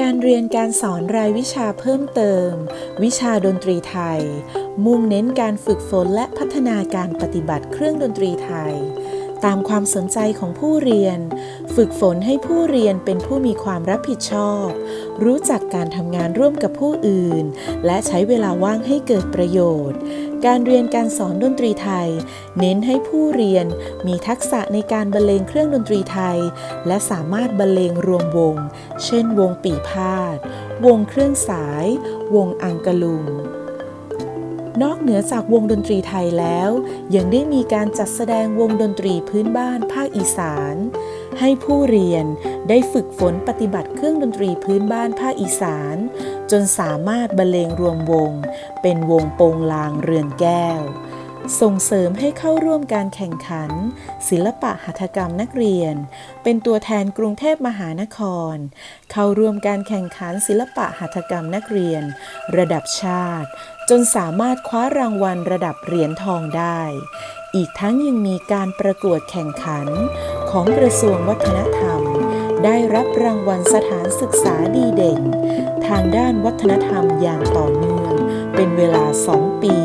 การเรียนการสอนรายวิชาเพิ่มเติม วิชาดนตรีไทย มุ่งเน้นการฝึกฝนและพัฒนาการปฏิบัติเครื่องดนตรีไทย ตามความสนใจของผู้เรียน ฝึกฝนให้ผู้เรียนเป็นผู้มีความรับผิดชอบ รู้จักการทำงานร่วมกับผู้อื่น และใช้เวลาว่างให้เกิดประโยชน์ การเรียนการสอนดนตรีไทย เน้นให้ผู้เรียนมีทักษะในการบรรเลงเครื่องดนตรีไทย และสามารถบรรเลงรวมวง เช่น วงปีพาด วงเครื่องสาย วงอังกะลุง นอกเหนือจากวงดนตรีไทยแล้ว ยังได้มีการจัดแสดงวงดนตรีพื้นบ้านภาคอีสาน ให้ผู้เรียนได้ฝึกฝนปฏิบัติเครื่องดนตรีพื้นบ้านภาคอีสาน จนสามารถบรรเลงรวมวง เป็นวงโปงลางเรือนแก้ว ส่งเสริมให้เข้าร่วมการแข่งขัน ศิลปะหัตถกรรมนักเรียน เป็นตัวแทนกรุงเทพมหานคร เข้าร่วมการแข่งขันศิลปะหัตถกรรมนักเรียน ระดับชาติ จนสามารถคว้ารางวัลระดับเหรียญทองได้ อีกทั้งยังมีการประกวดแข่งขัน ของกระทรวงวัฒนธรรม ได้รับรางวัลสถานศึกษาดีเด่น ทางด้านวัฒนธรรมอย่างต่อเนื่อง เป็นเวลา 2 ปี